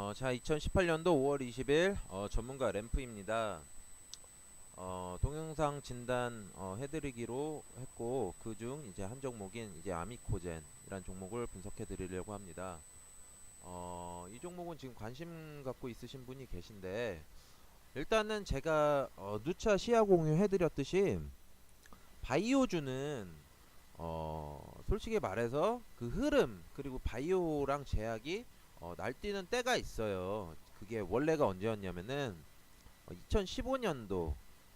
어, 자, 2018년도 5월 20일 어, 전문가 램프입니다. 어, 동영상 진단 어, 해드리기로 했고 그 중 이제 한 종목인 이제 아미코젠이란 종목을 분석해 드리려고 합니다. 어, 이 종목은 지금 관심 갖고 있으신 분이 계신데 일단은 제가 어, 누차 시야 공유해 드렸듯이 바이오주는 어, 솔직히 말해서 그 흐름 그리고 바이오랑 제약이 어, 날뛰는 때가 있어요. 그게 원래가 언제였냐면은 어, 2015년도,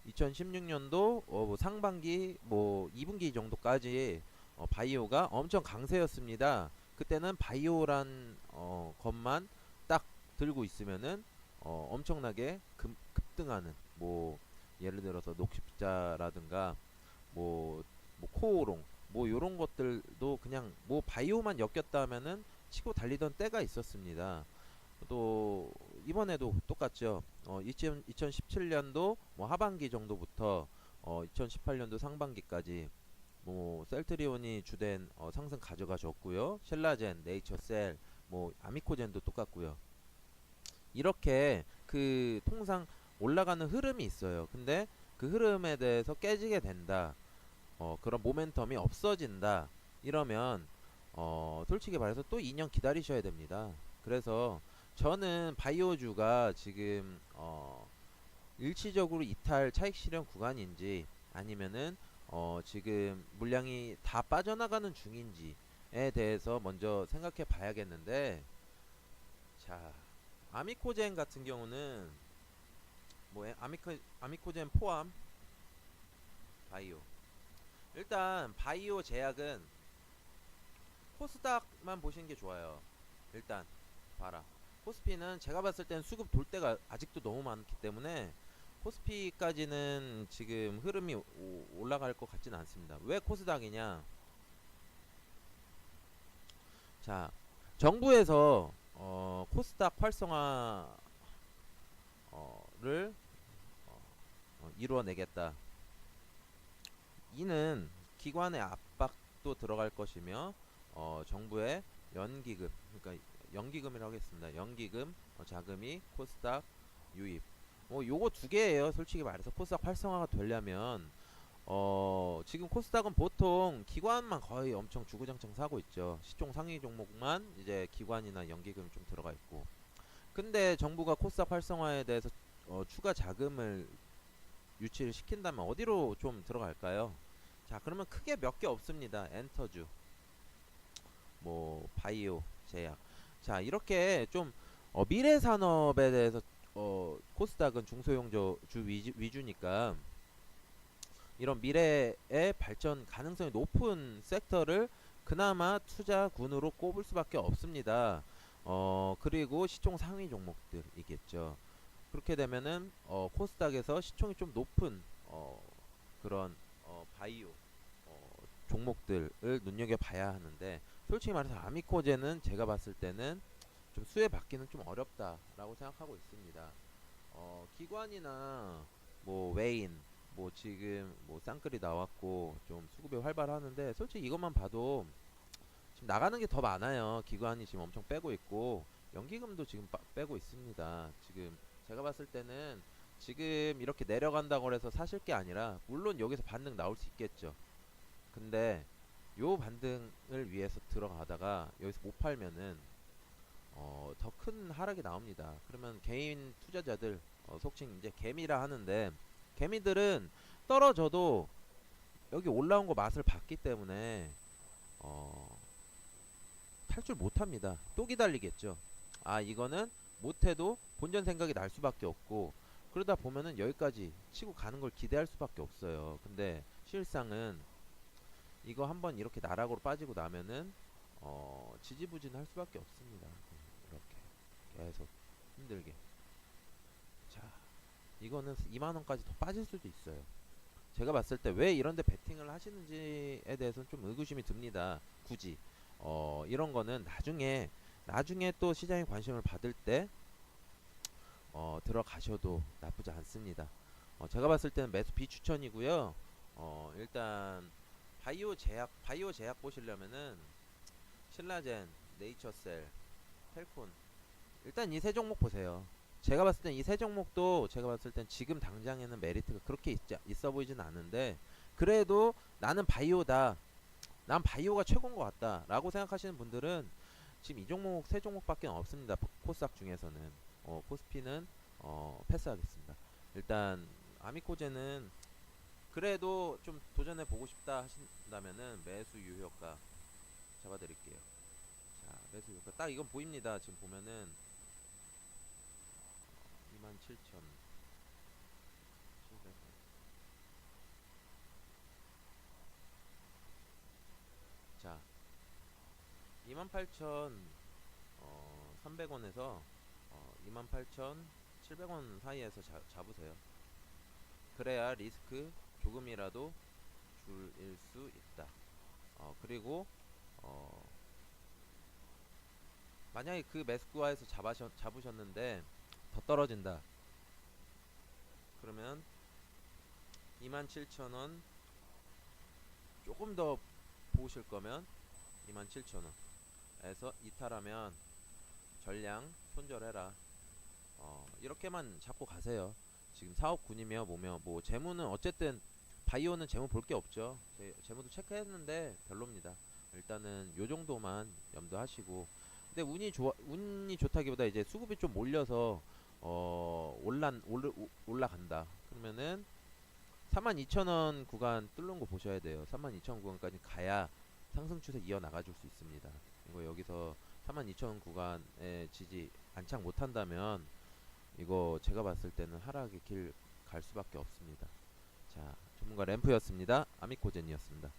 2016년도 어, 뭐 상반기 뭐 2분기 정도까지 어, 바이오가 엄청 강세였습니다. 그때는 바이오란 어, 것만 딱 들고 있으면은 어, 엄청나게 급, 급등하는 뭐 예를 들어서 녹십자라든가 뭐, 뭐 코오롱 뭐 요런 것들도 그냥 뭐 바이오만 엮였다면은 치고 달리던 때가 있었습니다. 또 이번에도 똑같죠. 어, 2000, 2017년도 뭐 하반기 정도부터 어, 2018년도 상반기까지 뭐 셀트리온이 주된 어, 상승 가져가 줬고요. 셀라젠, 네이처셀, 뭐 아미코젠도 똑같고요. 이렇게 그 통상 올라가는 흐름이 있어요. 근데 그 흐름에 대해서 깨지게 된다. 어, 그런 모멘텀이 없어진다. 이러면 어, 솔직히 말해서 또 2년 기다리셔야 됩니다. 그래서 저는 바이오주가 지금 어, 일시적으로 이탈 차익 실현 구간인지 아니면은 어, 지금 물량이 다 빠져나가는 중인지에 대해서 먼저 생각해 봐야겠는데 자 아미코젠 같은 경우는 뭐 아미코 아미코젠 포함 바이오 일단 바이오 제약은 코스닥만 보시는 게 좋아요. 일단 봐라. 코스피는 제가 봤을 땐 수급 돌 때가 아직도 너무 많기 때문에 코스피까지는 지금 흐름이 오- 올라갈 것 같지는 않습니다. 왜 코스닥이냐? 자, 정부에서 어, 코스닥 활성화를 어, 어, 이루어내겠다. 이는 기관의 압박도 들어갈 것이며 어, 정부의 연기금, 그러니까 연기금이라고 하겠습니다. 연기금, 어, 자금이 코스닥 유입. 뭐 요거 두 개예요. 솔직히 말해서 코스닥 활성화가 되려면 어, 지금 코스닥은 보통 기관만 거의 엄청 주구장창 사고 있죠. 시총 상위 종목만 이제 기관이나 연기금이 좀 들어가 있고. 근데 정부가 코스닥 활성화에 대해서 어, 추가 자금을 유치를 시킨다면 어디로 좀 들어갈까요? 자, 그러면 크게 몇 개 없습니다. 엔터주, 뭐 바이오, 제약. 자, 이렇게 좀 어, 미래 산업에 대해서 어, 코스닥은 중소형주 주 위주, 위주 니까 이런 미래의 발전 가능성이 높은 섹터를 그나마 투자군으로 꼽을 수밖에 없습니다. 어, 그리고 시총 상위 종목들이겠죠. 그렇게 되면은 어, 코스닥에서 시총이 좀 높은 어, 그런 어, 바이오 어, 종목들을 눈여겨 봐야 하는데 솔직히 말해서 아미코제는 제가 봤을 때는 좀 수혜 받기는 좀 어렵다라고 생각하고 있습니다. 어, 기관이나 뭐 웨인 뭐 지금 뭐 쌍끌이 나왔고 좀 수급이 활발하는데 솔직히 이것만 봐도 지금 나가는 게 더 많아요. 기관이 지금 엄청 빼고 있고 연기금도 지금 빠- 빼고 있습니다. 지금 제가 봤을 때는 지금 이렇게 내려간다고 해서 사실 게 아니라 물론 여기서 반등 나올 수 있겠죠. 근데 요 반등을 위해서 들어가다가 여기서 못 팔면은 어, 더 큰 하락이 나옵니다. 그러면 개인 투자자들 어, 속칭 이제 개미라 하는데 개미들은 떨어져도 여기 올라온 거 맛을 봤기 때문에 어, 탈출 못 합니다. 또 기다리겠죠. 아, 이거는 못해도 본전 생각이 날 수밖에 없고 그러다 보면은 여기까지 치고 가는 걸 기대할 수밖에 없어요. 근데 실상은 이거 한번 이렇게 나락으로 빠지고 나면은 어, 지지부진 할 수밖에 없습니다. 이렇게 계속 힘들게. 자, 이거는 2만 원까지 더 빠질 수도 있어요. 제가 봤을 때 왜 이런데 베팅을 하시는지에 대해서는 좀 의구심이 듭니다. 굳이 어, 이런 거는 나중에 나중에 또 시장에 관심을 받을 때 어, 들어가셔도 나쁘지 않습니다. 어, 제가 봤을 때는 매수 비추천이고요. 어, 일단 바이오 제약 바이오 제약 보시려면은 신라젠, 네이처셀, 텔콘 일단 이 세 종목 보세요. 제가 봤을 땐 이 세 종목도 제가 봤을 땐 지금 당장에는 메리트가 그렇게 있지, 있어 보이진 않은데 그래도 나는 바이오다. 난 바이오가 최고인 것 같다 라고 생각하시는 분들은 지금 이 종목 세 종목밖에 없습니다. 포- 코스닥 중에서는 어, 코스피는 어, 패스하겠습니다. 일단 아미코제는 그래도 좀 도전해 보고 싶다 하신다면은 매수 유효가 잡아드릴게요. 자 매수 유효가 딱 이건 보입니다. 지금 보면은 27,000 자 28,300원에서 어, 28,700원 사이에서 자, 잡으세요. 그래야 리스크 조금이라도 줄일 수 있다. 어, 그리고 어, 만약에 그 매스쿠아에서 잡으셨, 잡으셨는데 더 떨어진다. 그러면 27,000원 조금 더 보실 거면 27,000원에서 이탈하면 전량 손절해라. 어, 이렇게만 잡고 가세요. 지금 사업 군이며 뭐며 뭐 재무는 어쨌든 바이오는 재무 볼게 없죠. 제, 재무도 체크했는데 별로입니다. 일단은 요 정도만 염두하시고 근데 운이 좋아 운이 좋다기보다 이제 수급이 좀 몰려서 어 올란 올라 올라간다. 그러면은 32,000원 구간 뚫는 거 보셔야 돼요. 32,000원 구간까지 가야 상승 추세 이어 나가 줄 수 있습니다. 이거 여기서 32,000원 구간에 지지 안착 못 한다면 이거 제가 봤을 때는 하락의 길 갈 수밖에 없습니다. 자, 전문가 램프였습니다. 아미코젠이었습니다.